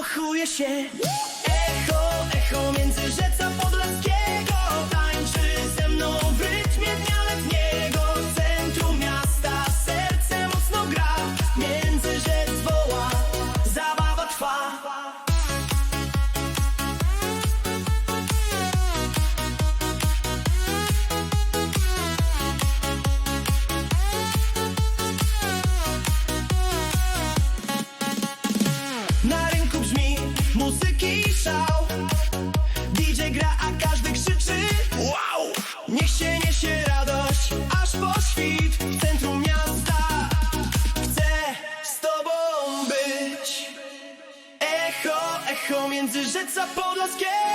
zakochuje się. echo między Rzeca Podlaskiego